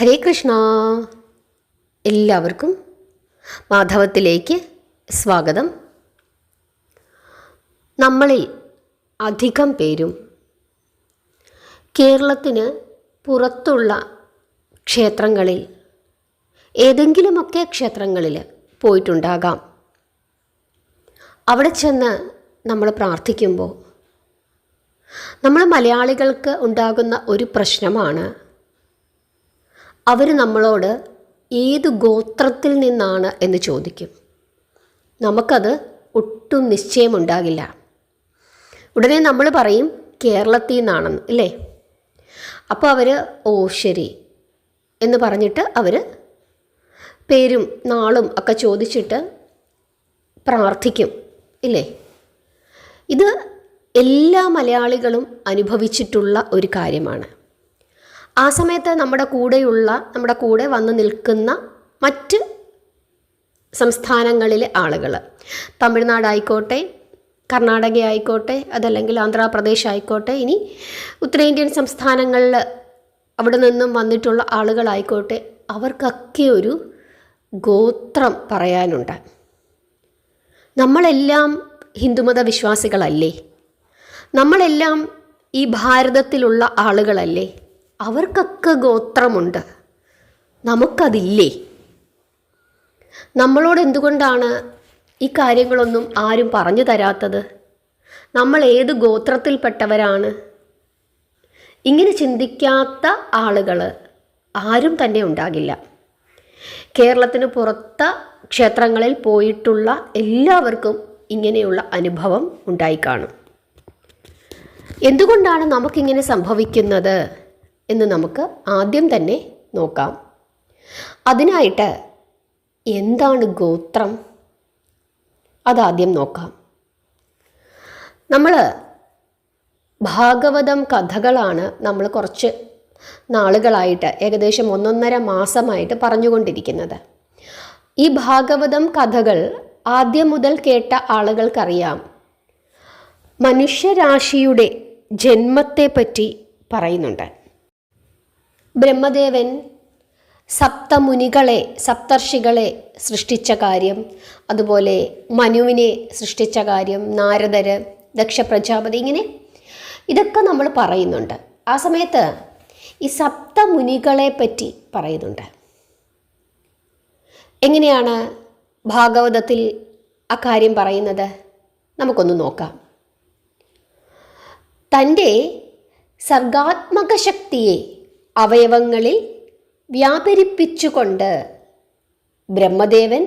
ഹരേ കൃഷ്ണ. എല്ലാവർക്കും മാധവത്തിലേക്ക് സ്വാഗതം. നമ്മളിൽ അധികം പേരും കേരളത്തിന് പുറത്തുള്ള ക്ഷേത്രങ്ങളിൽ ഏതെങ്കിലുമൊക്കെ ക്ഷേത്രങ്ങളിൽ പോയിട്ടുണ്ടാകാം. അവിടെ ചെന്ന് നമ്മൾ പ്രാർത്ഥിക്കുമ്പോൾ നമ്മൾ മലയാളികൾക്ക് ഉണ്ടാകുന്ന ഒരു പ്രശ്നമാണ് അവർ നമ്മളോട് ഏത് ഗോത്രത്തിൽ നിന്നാണ് എന്ന് ചോദിക്കും. നമുക്കത് ഒട്ടും നിശ്ചയമുണ്ടാകില്ല. ഉടനെ നമ്മൾ പറയും കേരളത്തിൽ നിന്നാണെന്ന് ഇല്ലേ? അപ്പോൾ അവർ ഓ ശരി എന്ന് പറഞ്ഞിട്ട് അവർ പേരും നാളും ഒക്കെ ചോദിച്ചിട്ട് പ്രാർത്ഥിക്കും ഇല്ലേ? ഇത് എല്ലാ മലയാളികളും അനുഭവിച്ചിട്ടുള്ള ഒരു കാര്യമാണ്. ആ സമയത്ത് നമ്മുടെ കൂടെയുള്ള നമ്മുടെ കൂടെ വന്ന് നിൽക്കുന്ന മറ്റ് സംസ്ഥാനങ്ങളിലെ ആളുകൾ. തമിഴ്നാടായിക്കോട്ടെ കർണാടക ആയിക്കോട്ടെ അതല്ലെങ്കിൽ ആന്ധ്രാപ്രദേശ് ആയിക്കോട്ടെ ഇനി ഉത്തരേന്ത്യൻ സംസ്ഥാനങ്ങളിൽ അവിടെ നിന്നും വന്നിട്ടുള്ള ആളുകളായിക്കോട്ടെ അവർക്കൊക്കെ ഒരു ഗോത്രം പറയാനുണ്ട്. നമ്മളെല്ലാം ഹിന്ദുമത വിശ്വാസികളല്ലേ? നമ്മളെല്ലാം ഈ ഭാരതത്തിലുള്ള ആളുകളല്ലേ? അവർക്കൊക്കെ ഗോത്രമുണ്ട്. നമുക്കതില്ലേ? നമ്മളോട് എന്തുകൊണ്ടാണ് ഈ കാര്യങ്ങളൊന്നും ആരും പറഞ്ഞു തരാത്തത്? നമ്മൾ ഏത് ഗോത്രത്തിൽപ്പെട്ടവരാണ്? ഇങ്ങനെ ചിന്തിക്കാത്ത ആളുകൾ ആരും തന്നെ ഉണ്ടാകില്ല. കേരളത്തിന് പുറത്ത ക്ഷേത്രങ്ങളിൽ പോയിട്ടുള്ള എല്ലാവർക്കും ഇങ്ങനെയുള്ള അനുഭവം ഉണ്ടായിക്കാണും എന്തുകൊണ്ടാണ് നമുക്കിങ്ങനെ സംഭവിക്കുന്നത്? എന്ന് നമുക്ക് ആദ്യം തന്നെ നോക്കാം. അതിനായിട്ട് എന്താണ് ഗോത്രം? അതാദ്യം നോക്കാം. നമ്മൾ ഭാഗവതം കഥകളാണ് നമ്മൾ കുറച്ച് നാളുകളായിട്ട് ഏകദേശം ഒന്നൊന്നര മാസമായിട്ട് പറഞ്ഞുകൊണ്ടിരിക്കുന്നത്. ഈ ഭാഗവതം കഥകൾ ആദ്യം മുതൽ കേട്ട ആളുകൾക്കറിയാം. മനുഷ്യരാശിയുടെ ജന്മത്തെപ്പറ്റി പറയുന്നുണ്ട്. ബ്രഹ്മദേവൻ സപ്തമുനികളെ സപ്തർഷികളെ സൃഷ്ടിച്ച കാര്യം അതുപോലെ മനുവിനെ സൃഷ്ടിച്ച കാര്യം നാരദര് ദക്ഷ പ്രജാപതി ഇങ്ങനെ ഇതൊക്കെ നമ്മൾ പറയുന്നുണ്ട്. ആ സമയത്ത് ഈ സപ്തമുനികളെ പറ്റി പറയുന്നുണ്ട്. എങ്ങനെയാണ് ഭാഗവതത്തിൽ അക്കാര്യം കാര്യം പറയുന്നത്? നമുക്കൊന്ന് നോക്കാം. തന്റെ സർഗാത്മക ശക്തിയെ അവയവങ്ങളിൽ വ്യാപരിപ്പിച്ചുകൊണ്ട് ബ്രഹ്മദേവൻ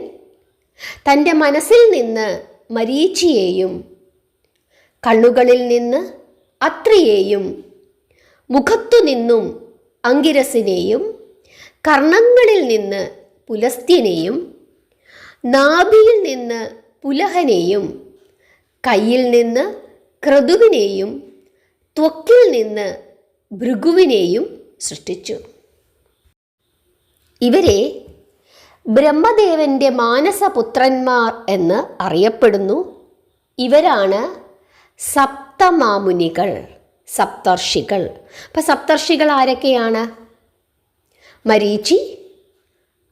തന്റെ മനസ്സിൽ നിന്ന് മരീച്ചിയെയും കണ്ണുകളിൽ നിന്ന് അത്രിയെയും മുഖത്തു നിന്നും അങ്കിരസിനെയും കർണങ്ങളിൽ നിന്ന് പുലസ്ത്യനെയും നാഭിയിൽ നിന്ന് പുലഹനെയും കയ്യിൽ നിന്ന് ക്രതുവിനെയും ത്വക്കിൽ നിന്ന് ഭൃഗുവിനെയും സൃഷ്ടിച്ചു. ഇവരെ ബ്രഹ്മദേവന്റെ മാനസപുത്രന്മാർ എന്ന് അറിയപ്പെടുന്നു. ഇവരാണ് സപ്തമാമുനികൾ സപ്തർഷികൾ. അപ്പം സപ്തർഷികൾ ആരൊക്കെയാണ്? മരീചി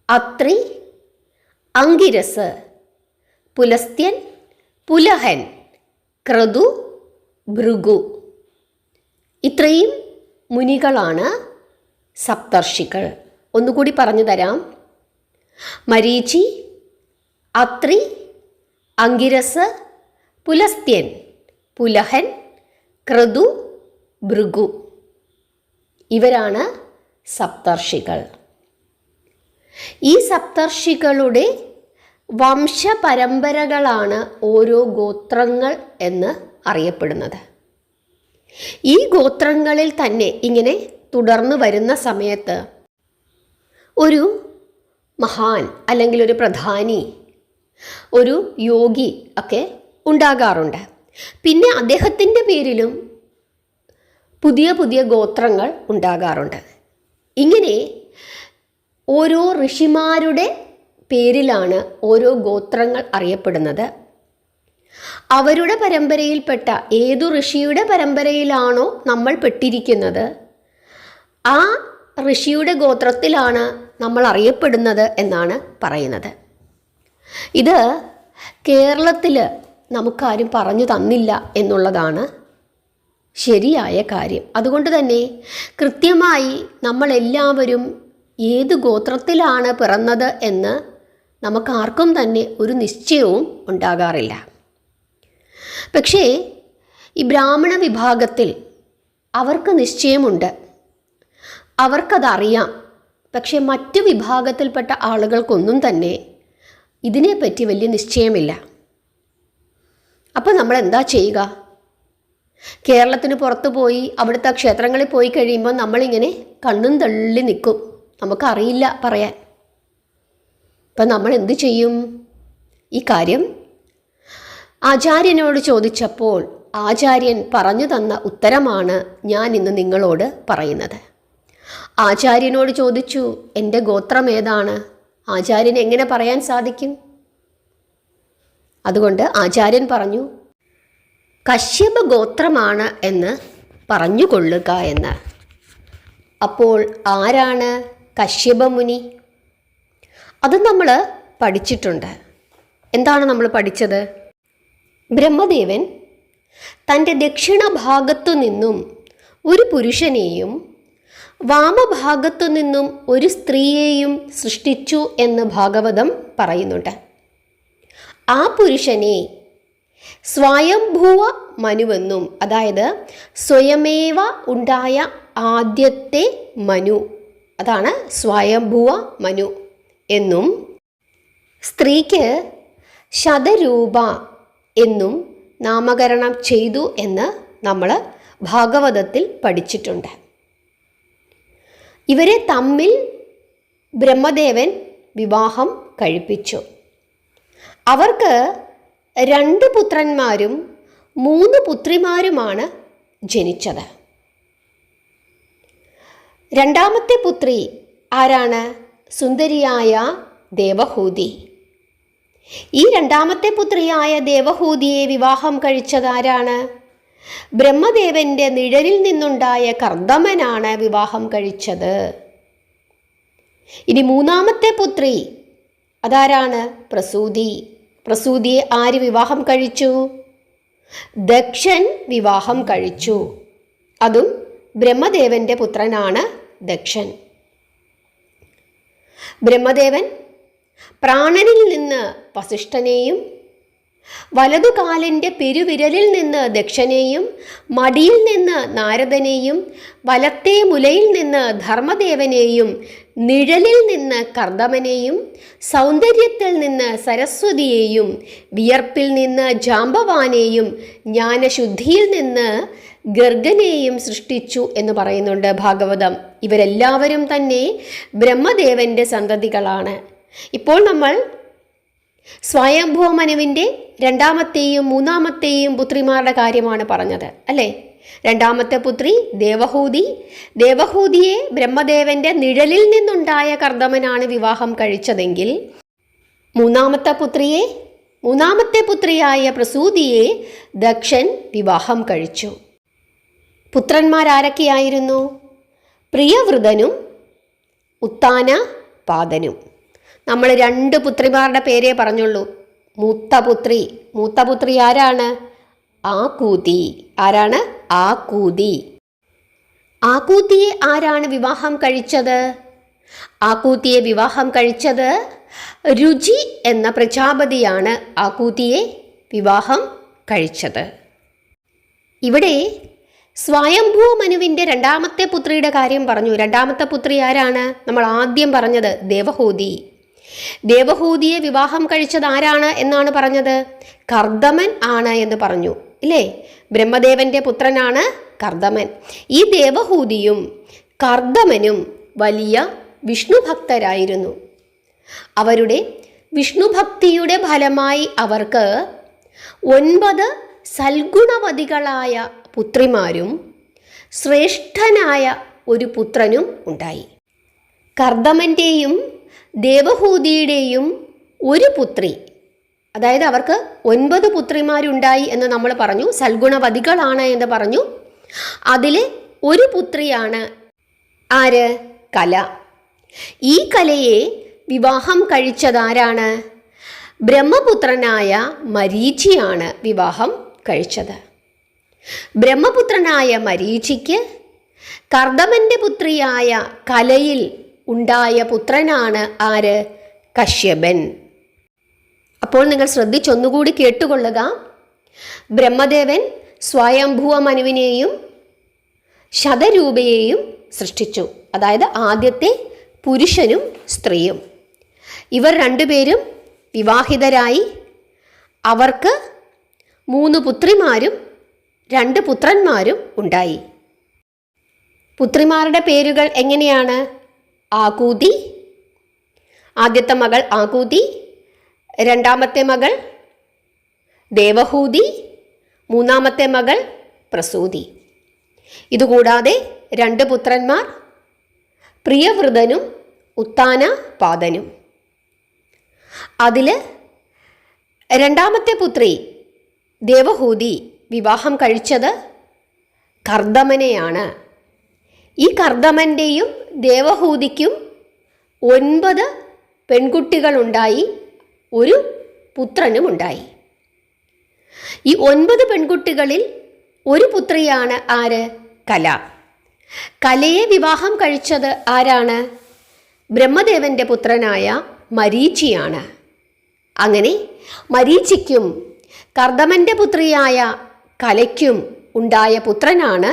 അത്രി അങ്കിരസ് പുലസ്ത്യൻ പുലഹൻ ക്രതു ഭൃഗു. ഇത്രയും മുനികളാണ് സപ്തർഷികൾ. ഒന്നുകൂടി പറഞ്ഞു തരാം. മരീചി അത്രി അങ്കിരസ് പുലസ്ത്യൻ പുലഹൻ ക്രതു ഭൃഗു. ഇവരാണ് സപ്തർഷികൾ. ഈ സപ്തർഷികളുടെ വംശപരമ്പരകളാണ് ഓരോ ഗോത്രങ്ങൾ എന്ന് അറിയപ്പെടുന്നത്. ഈ ഗോത്രങ്ങളിൽ തന്നെ ഇങ്ങനെ തുടർന്ന് വരുന്ന സമയത്ത് ഒരു മഹാൻ അല്ലെങ്കിൽ ഒരു പ്രധാനി ഒരു യോഗി ഒക്കെ ഉണ്ടാകാറുണ്ട്. പിന്നെ അദ്ദേഹത്തിന്റെ പേരിലും പുതിയ പുതിയ ഗോത്രങ്ങൾ ഉണ്ടാകാറുണ്ട്. ഇങ്ങനെ ഓരോ ഋഷിമാരുടെ പേരിലാണ് ഓരോ ഗോത്രങ്ങൾ അറിയപ്പെടുന്നത്. അവരുടെ പരമ്പരയിൽപ്പെട്ട ഏതു ഋഷിയുടെ പരമ്പരയിലാണോ നമ്മൾ പെട്ടിരിക്കുന്നത് ആ ഋഷിയുടെ ഗോത്രത്തിലാണ് നമ്മൾ അറിയപ്പെടുന്നത് എന്നാണ് പറയുന്നത്. ഇത് കേരളത്തിൽ നമുക്കാരും പറഞ്ഞു തന്നില്ല എന്നുള്ളതാണ് ശരിയായ കാര്യം. അതുകൊണ്ട് തന്നെ കൃത്യമായി നമ്മളെല്ലാവരും ഏത് ഗോത്രത്തിലാണ് പിറന്നത് എന്ന് നമുക്കാർക്കും തന്നെ ഒരു നിശ്ചയവും ഉണ്ടാകാറില്ല. പക്ഷേ ഈ ബ്രാഹ്മണ വിഭാഗത്തിൽ അവർക്ക് നിശ്ചയമുണ്ട്. അവർക്കതറിയാം. പക്ഷേ മറ്റു വിഭാഗത്തിൽപ്പെട്ട ആളുകൾക്കൊന്നും തന്നെ ഇതിനെപ്പറ്റി വലിയ നിശ്ചയമില്ല. അപ്പോൾ നമ്മൾ എന്താ ചെയ്യുക? കേരളത്തിന് പുറത്തു പോയി അവിടുത്തെ ക്ഷേത്രങ്ങളിൽ പോയി കഴിയുമ്പോൾ നമ്മളിങ്ങനെ കണ്ണും തള്ളി നിൽക്കും. നമുക്കറിയില്ല പറയാൻ. അപ്പം നമ്മൾ എന്ത് ചെയ്യും? ഈ കാര്യം ആചാര്യനോട് ചോദിച്ചപ്പോൾ ആചാര്യൻ പറഞ്ഞു തന്ന ഉത്തരമാണ് ഞാൻ ഇന്ന് നിങ്ങളോട് പറയുന്നത്. ആചാര്യനോട് ചോദിച്ചു എന്റെ ഗോത്രം ഏതാണ്? ആചാര്യൻ എങ്ങനെ പറയാൻ സാധിക്കും? അതുകൊണ്ട് ആചാര്യൻ പറഞ്ഞു കശ്യപ ഗോത്രമാണ് എന്ന് പറഞ്ഞുകൊള്ളുക എന്ന്. അപ്പോൾ ആരാണ് കശ്യപ മുനി അത് നമ്മൾ പഠിച്ചിട്ടുണ്ട്. എന്താണ് നമ്മൾ പഠിച്ചത്? ബ്രഹ്മദേവൻ തന്റെ ദക്ഷിണ ഭാഗത്തു നിന്നും ഒരു പുരുഷനെയും വാമഭാഗത്തു നിന്നും ഒരു സ്ത്രീയെയും സൃഷ്ടിച്ചു എന്ന് ഭാഗവതം പറയുന്നുണ്ട്. ആ പുരുഷനെ സ്വയംഭൂവ മനുവെന്നും അതായത് സ്വയമേവ ഉണ്ടായ ആദ്യത്തെ മനു അതാണ് സ്വയംഭൂവ മനു എന്നും സ്ത്രീക്ക് ശതരൂപ എന്നും നാമകരണം ചെയ്തു എന്ന് നമ്മൾ ഭാഗവതത്തിൽ പഠിച്ചിട്ടുണ്ട്. ഇവരെ തമ്മിൽ ബ്രഹ്മദേവൻ വിവാഹം കഴിപ്പിച്ചു. അവർക്ക് രണ്ട് പുത്രന്മാരും മൂന്ന് പുത്രിമാരുമാണ് ജനിച്ചത്. രണ്ടാമത്തെ പുത്രി ആരാണ്? സുന്ദരിയായ ദേവഹൂതി. ഈ രണ്ടാമത്തെ പുത്രിയായ ദേവഹൂതിയെ വിവാഹം കഴിച്ചതാരാണ് ബ്രഹ്മദേവന്റെ നിഴലിൽ നിന്നുണ്ടായ കർദമനാണ് വിവാഹം കഴിച്ചത്. ഇനി മൂന്നാമത്തെ പുത്രി അതാരാണ്? പ്രസൂതി. പ്രസൂതിയെ ആര് വിവാഹം കഴിച്ചു? ദക്ഷൻ വിവാഹം കഴിച്ചു. അതും ബ്രഹ്മദേവന്റെ പുത്രനാണ് ദക്ഷൻ. ബ്രഹ്മദേവൻ പ്രാണനിൽ നിന്ന് വസിഷ്ഠനെയും വലതുകാലിന്റെ പെരുവിരലിൽ നിന്ന് ദക്ഷനെയും മടിയിൽ നിന്ന് നാരദനെയും വലത്തെ മുലയിൽ നിന്ന് ധർമ്മദേവനെയും നിഴലിൽ നിന്ന് കർദമനെയും സൗന്ദര്യത്തിൽ നിന്ന് സരസ്വതിയെയും വിയർപ്പിൽ നിന്ന് ജാമ്പവാനെയും ജ്ഞാനശുദ്ധിയിൽ നിന്ന് ഗർഗനെയും സൃഷ്ടിച്ചു എന്ന് പറയുന്നുണ്ട് ഭാഗവതം. ഇവരെല്ലാവരും തന്നെ ബ്രഹ്മദേവന്റെ സന്തതികളാണ്. ഇപ്പോൾ നമ്മൾ സ്വയംഭൂമനുവിന്റെ രണ്ടാമത്തെയും മൂന്നാമത്തെയും പുത്രിമാരുടെ കാര്യമാണ് പറഞ്ഞത് അല്ലേ? രണ്ടാമത്തെ പുത്രി ദേവഹൂതി. ദേവഹൂതിയെ ബ്രഹ്മദേവന്റെ നിഴലിൽ നിന്നുണ്ടായ കർദമനാണ് വിവാഹം കഴിച്ചതെങ്കിൽ മൂന്നാമത്തെ പുത്രിയെ മൂന്നാമത്തെ പുത്രിയായ പ്രസൂതിയെ ദക്ഷൻ വിവാഹം കഴിച്ചു. പുത്രന്മാരാരൊക്കെയായിരുന്നു? പ്രിയവൃതനും ഉത്താന പാതനും നമ്മൾ രണ്ട് പുത്രിമാരുടെ പേരേ പറഞ്ഞുള്ളൂ. മൂത്ത പുത്രി. മൂത്ത പുത്രി ആരാണ്? ആകൂതി ആരാണ്? ആകൂതി ആകൂത്തിയെ ആരാണ് വിവാഹം കഴിച്ചത്? ആകൂത്തിയെ വിവാഹം കഴിച്ചത് രുചി എന്ന പ്രജാപതിയാണ് ആകൂത്തിയെ വിവാഹം കഴിച്ചത്. ഇവിടെ സ്വയംഭൂ മനുവിന്റെ രണ്ടാമത്തെ പുത്രിയുടെ കാര്യം പറഞ്ഞു. രണ്ടാമത്തെ പുത്രി ആരാണ്? നമ്മൾ ആദ്യം പറഞ്ഞത് ദേവഹൂതി. ദേവഹൂതിയെ വിവാഹം കഴിച്ചത് ആരാണ് എന്നാണ് പറഞ്ഞത്? കർദമൻ ആണ് എന്ന് പറഞ്ഞു. ഇല്ലേ? ബ്രഹ്മദേവന്റെ പുത്രനാണ് കർദമൻ ഈ ദേവഹൂതിയും കർദമനും വലിയ വിഷ്ണുഭക്തരായിരുന്നു. അവരുടെ വിഷ്ണുഭക്തിയുടെ ഫലമായി അവർക്ക് ഒൻപത് സൽഗുണവതികളായ പുത്രിമാരും ശ്രേഷ്ഠനായ ഒരു പുത്രനും ഉണ്ടായി. കർദമന്റെയും ദേവഹൂതിയുടെയും ഒരു പുത്രി. അതായത് അവർക്ക് ഒൻപത് പുത്രിമാരുണ്ടായി എന്ന് നമ്മൾ പറഞ്ഞു. സൽഗുണവതികളാണ് എന്ന് പറഞ്ഞു. അതിൽ ഒരു പുത്രിയാണ് ആര്? കല. ഈ കലയെ വിവാഹം കഴിച്ചതാരാണ്? ബ്രഹ്മപുത്രനായ മരീചിയാണ് വിവാഹം കഴിച്ചത്. ബ്രഹ്മപുത്രനായ മരീചിക്ക് കർദമന്റെ പുത്രിയായ കലയിൽ ഉണ്ടായ പുത്രനാണ് ആര്? കശ്യപൻ. അപ്പോൾ നിങ്ങൾ ശ്രദ്ധിച്ചൊന്നുകൂടി കേട്ടുകൊള്ളുക. ബ്രഹ്മദേവൻ സ്വയംഭൂവ മനുവിനെയും ശതരൂപയെയും സൃഷ്ടിച്ചു. അതായത് ആദ്യത്തെ പുരുഷനും സ്ത്രീയും. ഇവർ രണ്ടുപേരും വിവാഹിതരായി അവർക്ക് മൂന്ന് പുത്രിമാരും രണ്ട് പുത്രന്മാരും ഉണ്ടായി. പുത്രിമാരുടെ പേരുകൾ എങ്ങനെയാണ്? ആകൂതി. ആദ്യത്തെ മകൾ ആകൂതി. രണ്ടാമത്തെ മകൾ ദേവഹൂതി. മൂന്നാമത്തെ മകൾ പ്രസൂതി. ഇതുകൂടാതെ രണ്ട് പുത്രന്മാർ പ്രിയവ്രതനും ഉത്താന പാദനും അതിൽ രണ്ടാമത്തെ പുത്രി ദേവഹൂതി വിവാഹം കഴിച്ചത് കർദമനെയാണ് ഈ കർദമന്റെയും ദേവഹൂതിക്കും ഒൻപത് പെൺകുട്ടികളുണ്ടായി ഒരു പുത്രനും ഉണ്ടായി ഈ ഒൻപത് പെൺകുട്ടികളിൽ ഒരു പുത്രിയാണ് ആര്? കല. കലയെ വിവാഹം കഴിച്ചത് ആരാണ്? ബ്രഹ്മദേവന്റെ പുത്രനായ മരീചിയാണ്. അങ്ങനെ മരീചിക്കും കർദമന്റെ പുത്രിയായ കലയ്ക്കും ഉണ്ടായ പുത്രനാണ്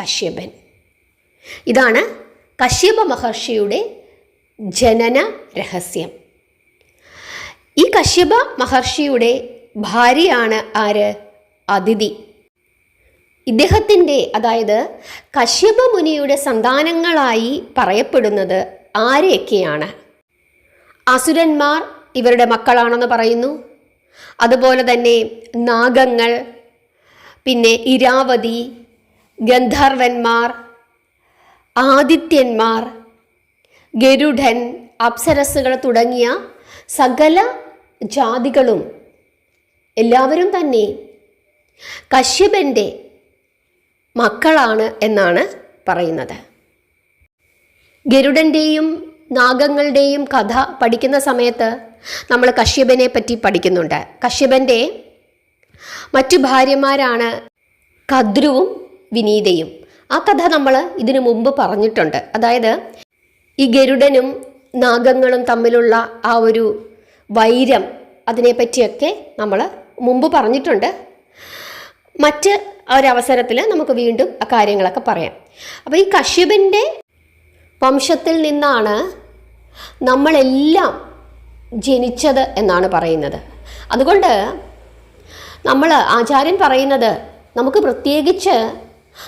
കശ്യപൻ. ഇതാണ് കശ്യപ മഹർഷിയുടെ ജനന രഹസ്യം. ഈ കശ്യപ മഹർഷിയുടെ ഭാര്യയാണ് ആര്? അതിഥി. ഇദ്ദേഹത്തിന്റെ അതായത് കശ്യപ മുനിയുടെ സന്താനങ്ങളായി പറയപ്പെടുന്നത് ആരെയൊക്കെയാണ്? അസുരന്മാർ ഇവരുടെ മക്കളാണെന്ന് പറയുന്നു. അതുപോലെ തന്നെ നാഗങ്ങൾ പിന്നെ ഇരാവതി ഗന്ധർവന്മാർ ആദിത്യന്മാർ ഗരുഡൻ അപ്സരസ്സുകൾ തുടങ്ങിയ സകല ജാതികളും എല്ലാവരും തന്നെ കശ്യപന്റെ മക്കളാണ് എന്നാണ് പറയുന്നത്. ഗരുഡന്റെയും നാഗങ്ങളുടെയും കഥ പഠിക്കുന്ന സമയത്ത് നമ്മൾ കശ്യപനെ പറ്റി പഠിക്കുന്നുണ്ട്. കശ്യപന്റെ മറ്റു ഭാര്യമാരാണ് കദ്രുവും വിനീതയും. ആ കഥ നമ്മൾ ഇതിനു മുമ്പ് പറഞ്ഞിട്ടുണ്ട്. അതായത് ഈ ഗരുഡനും നാഗങ്ങളും തമ്മിലുള്ള ആ ഒരു വൈരം അതിനെപ്പറ്റിയൊക്കെ നമ്മൾ മുമ്പ് പറഞ്ഞിട്ടുണ്ട്. മറ്റ് ഒരവസരത്തിൽ നമുക്ക് വീണ്ടും ആ കാര്യങ്ങളൊക്കെ പറയാം. അപ്പോൾ ഈ കശ്യപന്റെ വംശത്തിൽ നിന്നാണ് നമ്മളെല്ലാം ജനിച്ചത് എന്നാണ് പറയുന്നത്. അതുകൊണ്ട് നമ്മൾ ആചാര്യൻ പറയുന്നത് നമുക്ക് പ്രത്യേകിച്ച്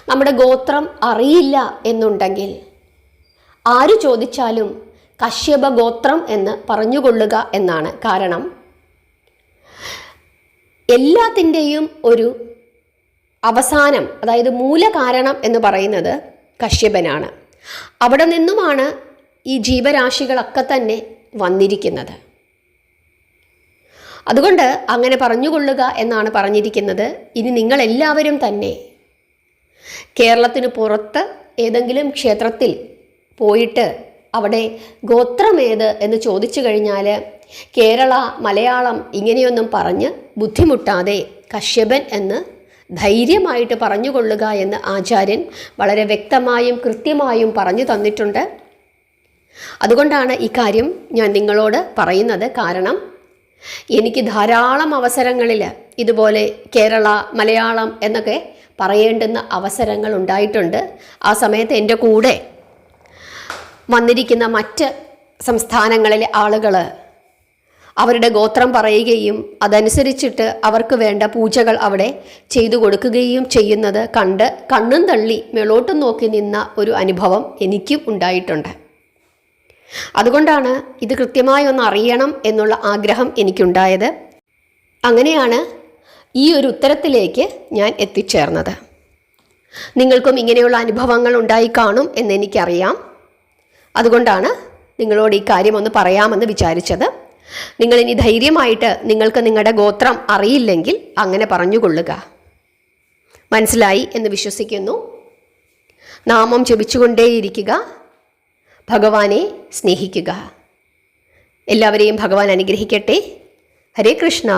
നമ്മുടെ ഗോത്രം അറിയില്ല എന്നുണ്ടെങ്കിൽ ആര് ചോദിച്ചാലും കശ്യപ ഗോത്രം എന്ന് പറഞ്ഞുകൊള്ളുക എന്നാണ് കാരണം. എല്ലാത്തിന്റെയും ഒരു അവസാനം അതായത് മൂലകാരണം എന്ന് പറയുന്നത് കശ്യപനാണ്. അവിടെ നിന്നുമാണ് ഈ ജീവരാശികളൊക്കെ തന്നെ വന്നിരിക്കുന്നത്. അതുകൊണ്ട് അങ്ങനെ പറഞ്ഞുകൊള്ളുക എന്നാണ് പറഞ്ഞിരിക്കുന്നത്. ഇനി നിങ്ങളെല്ലാവരും തന്നെ കേരളത്തിന് പുറത്ത് ഏതെങ്കിലും ക്ഷേത്രത്തിൽ പോയിട്ട് അവിടെ ഗോത്രമേത് എന്ന് ചോദിച്ചു കഴിഞ്ഞാൽ കേരള മലയാളം ഇങ്ങനെയൊന്നും പറഞ്ഞ് ബുദ്ധിമുട്ടാതെ കശ്യപൻ എന്ന് ധൈര്യമായിട്ട് പറഞ്ഞുകൊള്ളുക എന്ന് ആചാര്യൻ വളരെ വ്യക്തമായും കൃത്യമായും പറഞ്ഞു തന്നിട്ടുണ്ട്. അതുകൊണ്ടാണ് ഈ കാര്യം ഞാൻ നിങ്ങളോട് പറയുന്നത്. കാരണം എനിക്ക് ധാരാളം അവസരങ്ങളിൽ ഇതുപോലെ കേരള മലയാളം എന്നൊക്കെ പറയേണ്ടുന്ന അവസരങ്ങൾ ഉണ്ടായിട്ടുണ്ട്. ആ സമയത്ത് എന്റെ കൂടെ വന്നിരിക്കുന്ന മറ്റ് സംസ്ഥാനങ്ങളിലെ ആളുകൾ അവരുടെ ഗോത്രം പറയുകയും അതനുസരിച്ചിട്ട് അവർക്ക് വേണ്ട പൂജകൾ അവിടെ ചെയ്തു കൊടുക്കുകയും ചെയ്യുന്നത് കണ്ട് കണ്ണും തള്ളി മേളോട്ടും നോക്കി നിന്ന ഒരു അനുഭവം എനിക്കും ഉണ്ടായിട്ടുണ്ട്. അതുകൊണ്ടാണ് ഇത് കൃത്യമായി ഒന്ന് അറിയണം എന്നുള്ള ആഗ്രഹം എനിക്കുണ്ടായത്. അങ്ങനെയാണ് ഈ ഒരു ഉത്തരത്തിലേക്ക് ഞാൻ എത്തിച്ചേർന്നത്. നിങ്ങൾക്കും ഇങ്ങനെയുള്ള അനുഭവങ്ങൾ ഉണ്ടായി കാണും എന്നെനിക്കറിയാം അതുകൊണ്ടാണ് നിങ്ങളോട് ഈ കാര്യം ഒന്ന് പറയാമെന്ന് വിചാരിച്ചത്. നിങ്ങൾ ഇനി ധൈര്യമായിട്ട് നിങ്ങൾക്ക് നിങ്ങളുടെ ഗോത്രം അറിയില്ലെങ്കിൽ അങ്ങനെ പറഞ്ഞുകൊള്ളുക. മനസ്സിലായി എന്ന് വിശ്വസിക്കുന്നു. നാമം ജപിച്ചുകൊണ്ടേയിരിക്കുക. ഭഗവാനെ സ്നേഹിക്കുക. എല്ലാവരെയും ഭഗവാൻ അനുഗ്രഹിക്കട്ടെ. ഹരേ കൃഷ്ണ.